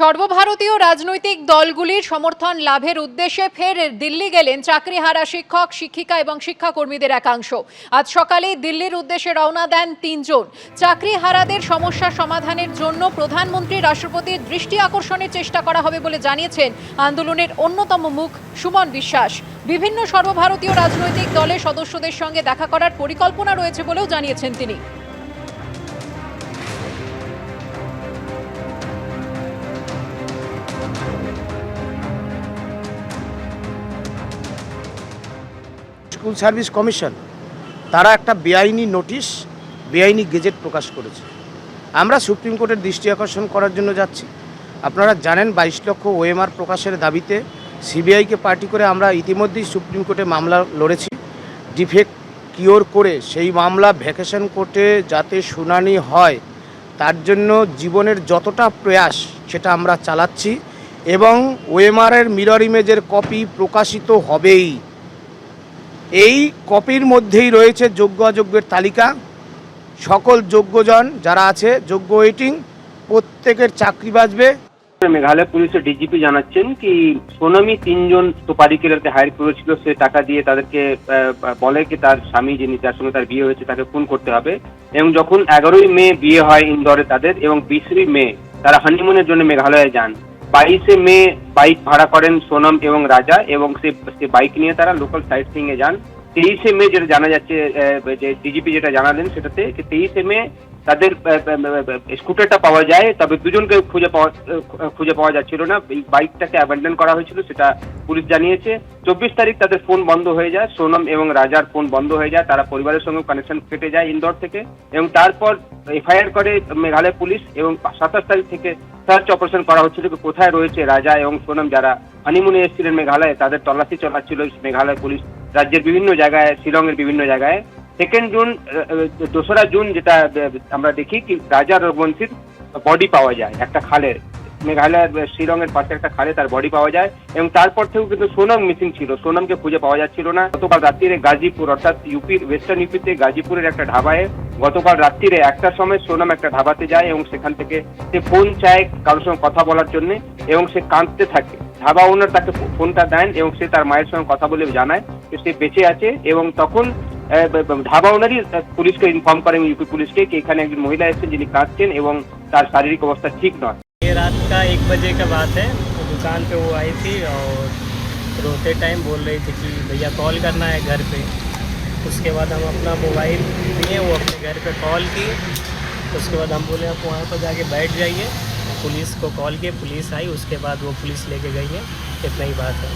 সর্বভারতীয় রাজনৈতিক দলগুলির সমর্থন লাভের উদ্দেশ্যে ফের দিল্লি গেলেন চাকরিহারা শিক্ষক, শিক্ষিকা এবং শিক্ষাকর্মীদের একাংশ। আজ সকালে দিল্লির উদ্দেশ্যে রওনা দেন তিনজন। চাকরিহারাদের সমস্যা সমাধানের জন্য প্রধানমন্ত্রী রাষ্ট্রপতির দৃষ্টি আকর্ষণের চেষ্টা করা হবে বলে জানিয়েছেন আন্দোলনের অন্যতম মুখ সুমন বিশ্বাস। বিভিন্ন সর্বভারতীয় রাজনৈতিক দলের সদস্যদের সঙ্গে দেখা করার পরিকল্পনা রয়েছে বলেও জানিয়েছেন তিনি। স্কুল সার্ভিস কমিশন তারা একটা বেআইনি নোটিশ, বেআইনি গেজেট প্রকাশ করেছে। আমরা সুপ্রিম কোর্টের দৃষ্টি আকর্ষণ করার জন্য যাচ্ছি। আপনারা জানেন বাইশ লক্ষ ওএমআর প্রকাশের দাবিতে সিবিআইকে পার্টি করে আমরা ইতিমধ্যেই সুপ্রিম কোর্টে মামলা লড়েছি। ডিফেক্ট কিওর করে সেই মামলা ভ্যাকেশন কোর্টে যাতে শুনানি হয়, তার জন্য জীবনের যতটা প্রয়াস সেটা আমরা চালাচ্ছি এবং ওএমআরের মিরর ইমেজের কপি প্রকাশিত হবেই। এই কপির মধ্যেই রয়েছে যোগ্য অযোগ্যের তালিকা। সকল যোগ্যজন যারা আছে, যোগ্য ওয়েটিং প্রত্যেকের চাকরি বাজবে মেঘালয় পুলিশের ডিজিপি জানাচ্ছেন কি, সোনামি তিনজন সুপারিকেরারকে হায়ার করেছিল, সে টাকা দিয়ে তাদেরকে বলে কি তার স্বামী যিনি যার সঙ্গে তার বিয়ে হয়েছে, তাকে ফোন করতে হবে। এবং যখন এগারোই মে বিয়ে হয় ইন্দোরে তাদের, এবং বিশে মে তারা হানিমুনের জন্য মেঘালয়ে যান। বাইশে মে বাইক ভাড়া করেন সোনম এবং রাজা এবং সে সে বাইক নিয়ে তারা লোকাল সাইট সিং এ যান। তেইশে মে যেটা জানা যাচ্ছে যে ডিজিপি যেটা জানালেন সেটাতে, তেইশে মে তাদের স্কুটারটা পাওয়া যায়, তবে দুজনকে খুঁজে পাওয়া খুঁজে পাওয়া যাচ্ছিল না। এই বাইকটাকে অ্যাবান্ডন করা হয়েছিল, সেটা পুলিশ জানিয়েছে। চব্বিশ তারিখ তাদের ফোন বন্ধ হয়ে যায়, সোনম এবং রাজার ফোন বন্ধ হয়ে যায়, তারা পরিবারের সঙ্গে কানেকশন কেটে যায় ইন্দোর থেকে। এবং তারপর এফআইআর করে মেঘালয় পুলিশ এবং সাতাশ তারিখ থেকে সার্চ অপারেশন করা হচ্ছিল কোথায় রয়েছে রাজা এবং সোনম যারা হানিমুনে এসেছিলেন মেঘালয়ে, তাদের তল্লাশি চালাচ্ছিল মেঘালয় পুলিশ রাজ্যের বিভিন্ন জায়গায়, শিলংয়ের বিভিন্ন জায়গায়। সেকেন্ড জুন দোসরা জুন যেটা আমরা দেখি কি রাজা রঘুবংশীর বডি পাওয়া যায়, একটা খালে। মেঘালয়ের শিলংয়ের পাশে একটা খালে তার বডি পাওয়া যায় এবং তারপর থেকেও কিন্তু সোনম মিসিং ছিল। সোনমকে খুঁজে পাওয়া যাচ্ছিল না। গতকাল রাত্রিরে গাজীপুর, অর্থাৎ ইউপির ওয়েস্টার্ন ইউপিতে গাজীপুরের একটা ঢাবায় গতকাল রাত্রিরে একটার সময় সোনম একটা ঢাবাতে যায় এবং সেখান থেকে সে ফোন চায় কারোর সঙ্গে কথা বলার জন্য এবং সে কাঁদতে থাকে। ধাবা ওনার তাকে ফোনটা দেন এবং সে তার মায়ের সঙ্গে কথা বলে জানায় যে সে বেঁচে আছে এবং তখন আহ, ব- ব- ধাবা ওনারই আহ, পুলিশকে ইনফর্ম করেন ইউপি পুলিশকে কি এখানে একজন মহিলা এসেছেন যিনি কাঁদছেন এবং তার শারীরিক অবস্থা ঠিক নয় ये रात का एक बजे का बात है तो दुकान पे वो आई थी और रोते टाइम बोल रही थी कि भैया कॉल करना है घर पे उसके बाद हम अपना मोबाइल दिए वो अपने घर पे कॉल की उसके बाद हम बोले आप वहाँ पर जाके बैठ जाइए पुलिस को कॉल किए पुलिस आई उसके बाद वो पुलिस लेके गई है इतना ही बात है